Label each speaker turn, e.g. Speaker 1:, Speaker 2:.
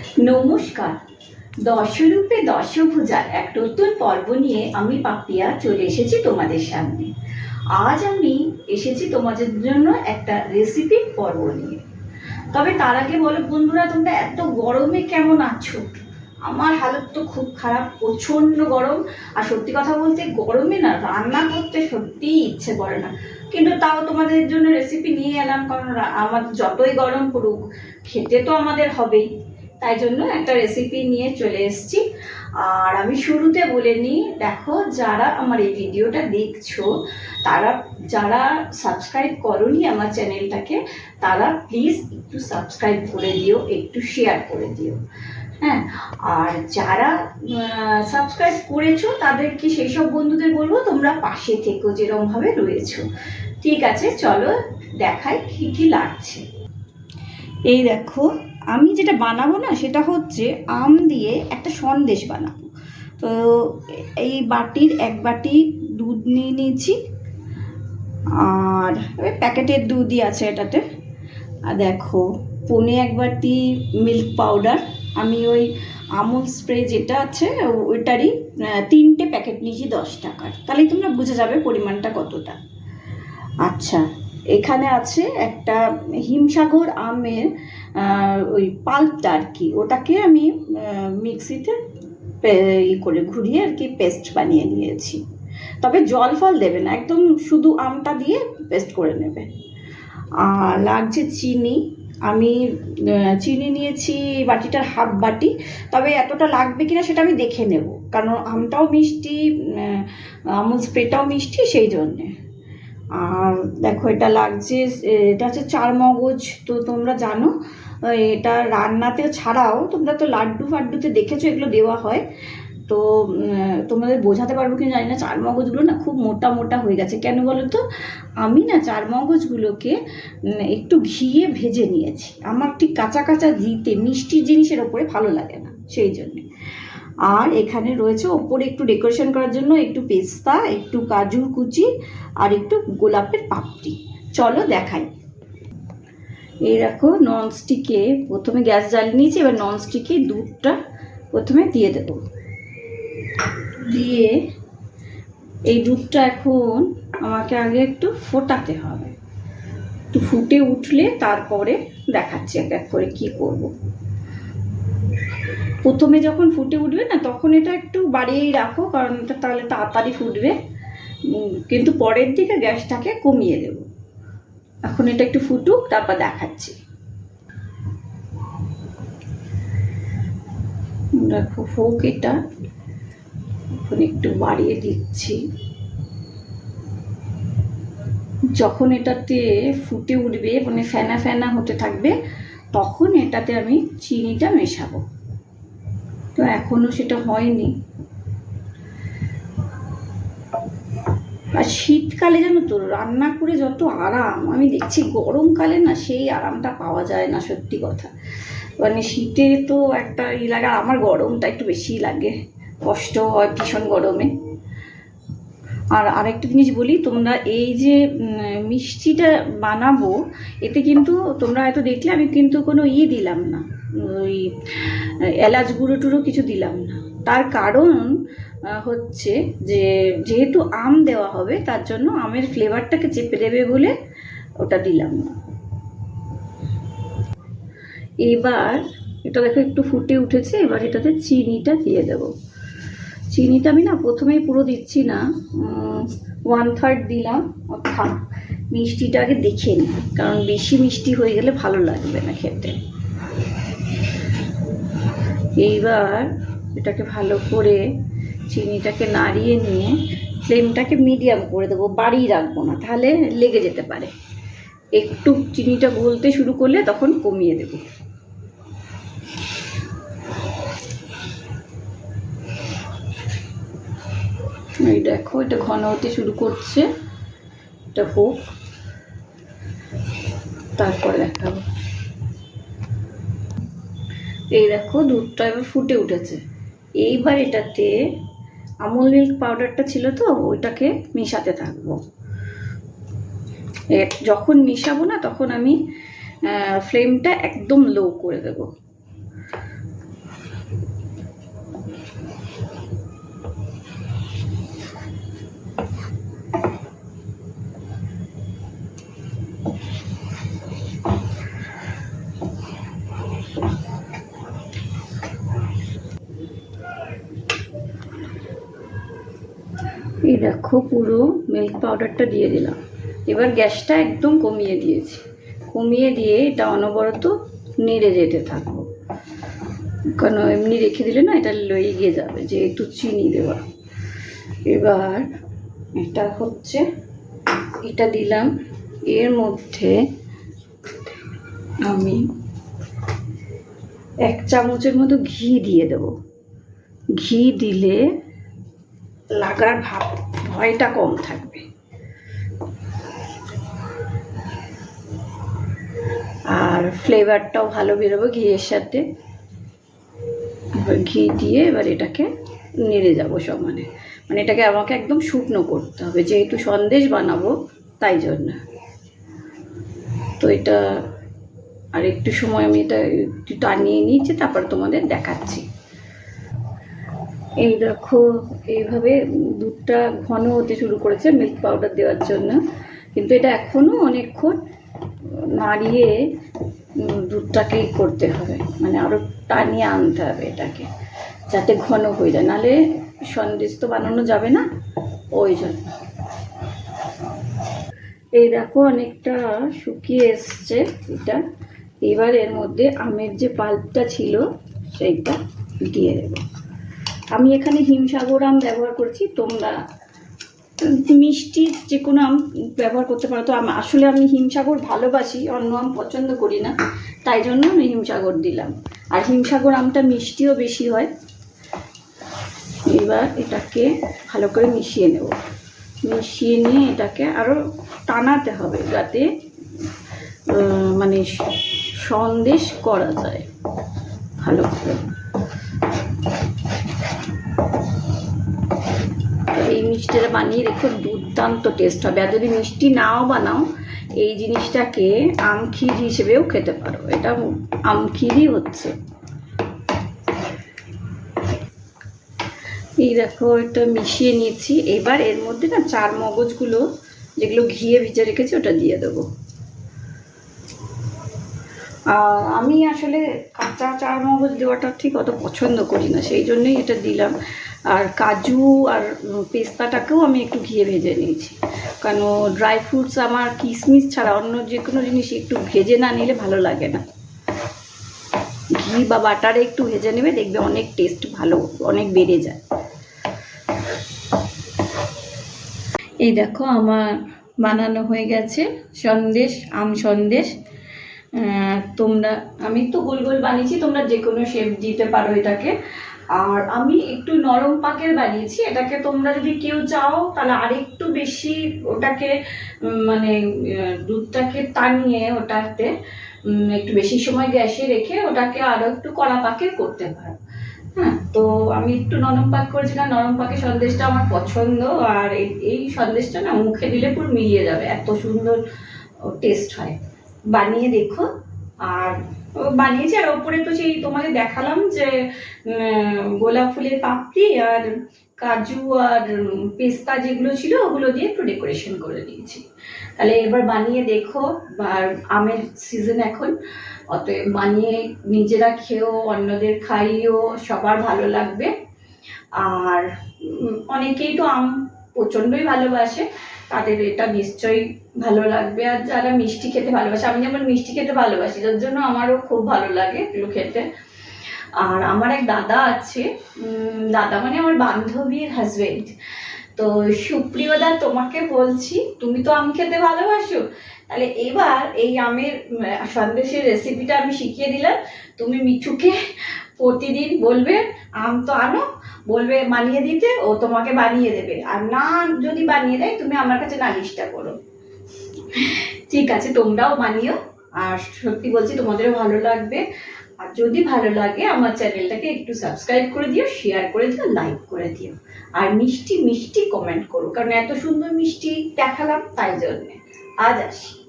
Speaker 1: নমস্কার। দশরূপে দশভুজার এক নতুন পর্ব নিয়ে আমি পাপিয়া চলে এসেছি তোমাদের সামনে। আজ আমি এসেছি তোমাদের জন্য একটা রেসিপি পর্ব নিয়ে। তবে তার আগে বলো বন্ধুরা, তোমরা এত গরমে কেমন আছো? আমার হালত তো খুব খারাপ, প্রচণ্ড গরম। আর সত্যি কথা বলতে গরমে না, রান্না করতে সত্যিই ইচ্ছে করে না। কিন্তু তাও তোমাদের জন্য রেসিপি নিয়ে এলাম, কারণ আমার যতই গরম পড়ুক, খেতে তো আমাদের হবেই। তাই জন্য একটা রেসিপি নিয়ে চলে এসেছি। আর আমি শুরুতে বলে নিই, দেখো যারা আমার এই ভিডিওটা দেখছ, তারা, যারা সাবস্ক্রাইব করনি আমার চ্যানেলটাকে, তারা প্লিজ একটু সাবস্ক্রাইব করে দিও, একটু শেয়ার করে দিও। হ্যাঁ আর যারা সাবস্ক্রাইব করেছ, তাদেরকে সেই সব বন্ধুদের বলব, তোমরা পাশে থেকো যেরমভাবে রয়েছো। ঠিক আছে, চলো দেখাই কী কী লাগছে। এই দেখো আমি যেটা বানাবো না, সেটা হচ্ছে আম দিয়ে একটা সন্দেশ বানাবো। তো এই বাটির এক বাটি দুধ নিয়ে নিয়েছি, আর প্যাকেটের দুধই আছে এটাতে। আর দেখো, পনে এক বাটি মিল্ক পাউডার, আমি ওই আমুল স্প্রে যেটা আছে, ওইটারই তিনটে প্যাকেট নিয়েছি দশ টাকার। তাহলেই তোমরা বুঝে যাবে পরিমাণটা কতটা। আচ্ছা এখানে আছে একটা হিমসাগর আমের ওই পাল্পটা আর কি। ওটাকে আমি মিক্সিতে ই করে ঘুরিয়ে আর কি পেস্ট বানিয়ে নিয়েছি। তবে জল ফল দেবে না, একদম শুধু আমটা দিয়ে পেস্ট করে নেবে। আর লাগছে চিনি। আমি চিনি নিয়েছি বাটিটার হাফ বাটি। তবে এতটা লাগবে কিনা সেটা আমি দেখে নেব। কারণ আমটাও মিষ্টি আমুল স্প্রেটাও মিষ্টি, সেই জন্যে। আর দেখো, এটা লাগছে, এটা হচ্ছে চার মগজ, তো তোমরা জানো, এটা রান্নাতে ছাড়াও তোমরা তো লাড্ডু ফাড্ডুতে দেখেছ এগুলো দেওয়া হয়। তো তোমাদের বোঝাতে পারব কি জানি না, চার মগজগুলো না খুব মোটা মোটা হয়ে গেছে। কেন বলো তো আমি না চার মগজগুলোকে একটু ঘিয়ে ভেজে নিয়েছি। আমার ঠিক কাঁচা কাঁচা দিতে, মিষ্টি জিনিসের ওপরে ভালো লাগে না, সেই জন্যে। আর এখানে রয়েছে ওপরে একটু ডেকোরেশন করার জন্য একটু পেস্তা, একটু কাজুর কুচি আর একটু গোলাপের পাপড়ি। চলো দেখাই। এই দেখো ননস্টিকে প্রথমে গ্যাস জ্বালিয়ে নিয়েছি, এবার ননস্টিকে দুধটা প্রথমে দিয়ে দেবো। দিয়ে এই দুধটা এখন আমাকে আগে একটু ফোটাতে হবে। একটু ফুটে উঠলে তারপরে দেখাচ্ছি এক এক করে কি করব। প্রথমে যখন ফুটে উঠবে না, তখন এটা একটু বাড়িয়েই রাখো, কারণ এটা তাহলে তাড়াতাড়ি ফুটবে। কিন্তু পরের দিকে গ্যাসটাকে কমিয়ে দেব। এখন এটা একটু ফুটুক, তারপর দেখাচ্ছি। দেখো, হোক এটা। এখন একটু বাড়িয়ে দিচ্ছি। যখন এটাতে ফুটে উঠবে মানে ফেনা ফেনা হতে থাকবে, তখন এটাতে আমি চিনিটা মেশাবো। তো এখনও সেটা হয়নি। আর শীতকালে জানো তো, রান্না করে যত আরাম, আমি দেখছি গরমকালে না সেই আরামটা পাওয়া যায় না, সত্যি কথা। মানে শীতে তো একটা ই লাগে আমার গরমটা একটু বেশি লাগে। কষ্ট হয় ভীষণ গরমে। আর আরেকটা জিনিস বলি, তোমরা এই যে মিষ্টিটা বানাবো, এতে কিন্তু তোমরা হয়তো দেখলে আমি কিন্তু কোনো ই দিলাম না। ওই, এলাচ গুঁড়ো টুড়ো কিছু দিলাম না। তার কারণ হচ্ছে যে, যেহেতু আম দেওয়া হবে, তার জন্য আমের ফ্লেভারটাকে চেপে দেবে বলে ওটা দিলাম না। এবার, এটা দেখো একটু ফুটে উঠেছে, এবার এটাতে চিনিটা দিয়ে দেবো। চিনিটা আমি না প্রথমেই পুরো দিচ্ছি না ওয়ান থার্ড দিলাম, অর্থাৎ মিষ্টিটা আগে দেখে নিই কারণ বেশি মিষ্টি হয়ে গেলে ভালো লাগবে না খেতে। এইবার এটাকে ভালো করে চিনিটাকে নাড়িয়ে নিয়ে ফ্লেমটাকে মিডিয়াম করে দেবো, বাড়িয়ে রাখব না, তাহলে লেগে যেতে পারে। একটু চিনিটা গলতে শুরু করলে তখন কমিয়ে দেবো। এই দেখো, এটা ঘন হতে শুরু করছে। এটা হোক, তারপরে দেখাবো। এই দেখো, দুধটা এবার ফুটে উঠেছে। এইবার এটাতে আমুল মিল্ক পাউডারটা ছিল তো, ওইটাকে মেশাতে থাকব। যখন মেশাবো না, তখন আমি ফ্লেমটা একদম লো করে দেব। এই দেখো পুরো মিল্ক পাউডারটা দিয়ে দিলাম। এবার গ্যাসটা একদম কমিয়ে দিয়েছি। কমিয়ে দিয়ে এটা অনবরত নেড়ে যেতে থাকব। কারণ এমনি রেখে দিলে না এটা লেগে যাবে যেহেতু চিনি দেওয়া। এবার এটা হচ্ছে, এটা দিলাম। এর মধ্যে আমি এক চামচের মতো ঘি দিয়ে দেবো। ঘি দিলে লাগার ভাব, ভয়টা কম থাকবে। আর ফ্লেভারটাও ভালো বেরোবে ঘিয়ের সাথে। ঘি দিয়ে এবার এটাকে নেড়ে যাব সমানে। মানে এটাকে আমাকে একদম শুকনো করতে হবে। যেহেতু সন্দেশ বানাবো, তাই জন্য। তো এটা, আর একটু সময় আমি এটা একটু টানিয়ে নিয়েছি, তারপর তোমাদের দেখাচ্ছি। এই দেখো এইভাবে দুধটা ঘন হতে শুরু করেছে মিল্ক পাউডার দেওয়ার জন্য। কিন্তু এটা এখনও অনেকক্ষণ নাড়িয়ে উম, দুধটাকে করতে হবে। মানে আরও টানিয়ে আনতে হবে এটাকে যাতে ঘন হয়ে যায়। নাহলে সন্দেশ তো বানানো যাবে না ওই জন্য। এই দেখো অনেকটা শুকিয়ে এসছে এটা। এবার এর মধ্যে আমের যে পাল্পটা ছিল সেইটা দিয়ে দেবো। আমি এখানে হিমসাগর আম ব্যবহার করছি, তোমরা মিষ্টি যে কোনো আম ব্যবহার করতে পারো। তো আসলে আমি হিমসাগর ভালোবাসি, অন্য আম পছন্দ করি না, তাই জন্য আমি হিমসাগর দিলাম। আর হিমসাগর আমটা মিষ্টিও বেশি হয়। এবার এটাকে ভালো করে মিশিয়ে নেব। মিশিয়ে নিয়ে এটাকে আরও টানাতে হবে যাতে মানে সন্দেশ করা যায়। ভালো করে। এই মিষ্টিটা বানিয়ে দেখো দুর্দান্ত টেস্ট হবে। আর যদি মিষ্টি নাও বানাও, এই জিনিসটাকে আমখির হিসেবেও খেতে পারো। এটা আমখিরই হচ্ছে। এই দেখো, এটা মিশিয়ে নিয়েছি। এবার এর মধ্যে না, চার মগজগুলো যেগুলো ঘিয়ে ভিজে রেখেছি, ওটা দিয়ে দেবো। আমি আসলে কাঁচা চার মগজ দেওয়াটা ঠিক অত পছন্দ করি না, সেই জন্যই এটা দিলাম। আর কাজু আর পেস্তাটাকেও আমি একটু ঘিয়ে ভেজে নিয়েছি। কারণ ড্রাই ফ্রুটস আমার কিশমিশ ছাড়া অন্য যে কোনো জিনিস একটু ভেজে না নিলে ভালো লাগে না। ঘি বা বাটারে একটু ভেজে নেবে, দেখবে অনেক টেস্ট ভালো, অনেক বেড়ে যায়। এই দেখো, আমার বানানো হয়ে গেছে। সন্দেশ, আম সন্দেশ। তোমরা, আমি তো গোল গোল বানিয়েছি, তোমরা যে কোনো শেপ দিতে পারো এটাকে। আর আমি একটু নরম পাকের বানিয়েছি, এটাকে তোমরা যদি কেউ চাও, তাহলে আরেকটু বেশি ওটাকে মানে দুধটাকে টানিয়ে ওটাতে একটু বেশি সময় গ্যাসে রেখে ওটাকে আরও একটু কড়া পাকের করতে পারো। হ্যাঁ তো আমি একটু নরম পাক করেছি নরম পাকের সন্দেশটা আমার পছন্দ, আর এই সন্দেশটা না মুখে দিলে পুরো মিলিয়ে যাবে, এত সুন্দর টেস্ট হয়। বানিয়ে দেখো। আর বানিয়েছি, আর ওপরে তো সেই তোমাদের দেখালাম যে গোলাপ ফুলের পাপড়ি আর কাজু আর পেস্তা যেগুলো ছিল, ওগুলো দিয়ে একটু ডেকোরেশন করে দিয়েছি। তাহলে এবার বানিয়ে দেখো, আর আমের সিজন এখন। অতএব বানিয়ে নিজেরা খেয়েও অন্যদের খাইও, সবার ভালো লাগবে। আর অনেকেই তো আম প্রচণ্ডই ভালোবাসে। তাদের এটা নিশ্চয়ই ভালো লাগবে। আর যারা মিষ্টি খেতে ভালোবাসে, আমি যেমন মিষ্টি খেতে ভালোবাসি যার জন্য আমারও খুব ভালো লাগে এগুলো খেতে। আর আমার এক দাদা আছে দাদা মানে আমার বান্ধবীর হাজবেন্ড তো সুপ্রিয় দা, তোমাকে বলছি, তুমি তো আম খেতে ভালোবাসো? তাহলে এবার এই আমের সন্দেশের রেসিপিটা আমি শিখিয়ে দিলাম। তুমি মিঠুকে প্রতিদিন বলবে, আম তো আনো বলবে, বানিয়ে দিতে, ও তোমাকে বানিয়ে দেবে। আর না যদি বানিয়ে দেয়, তুমি আমার কাছে নালিশটা করো। ঠিক আছে, তোমরাও বানিও। আর সত্যি বলছি, তোমাদেরও ভালো লাগবে। আর যদি ভালো লাগে, আমার চ্যানেলটাকে একটু সাবস্ক্রাইব করে দিও, শেয়ার করে দিও, লাইক করে দিও। আর মিষ্টি মিষ্টি কমেন্ট করো, কারণ এত সুন্দর মিষ্টি দেখালাম তাই জন্যে। আজ আসি।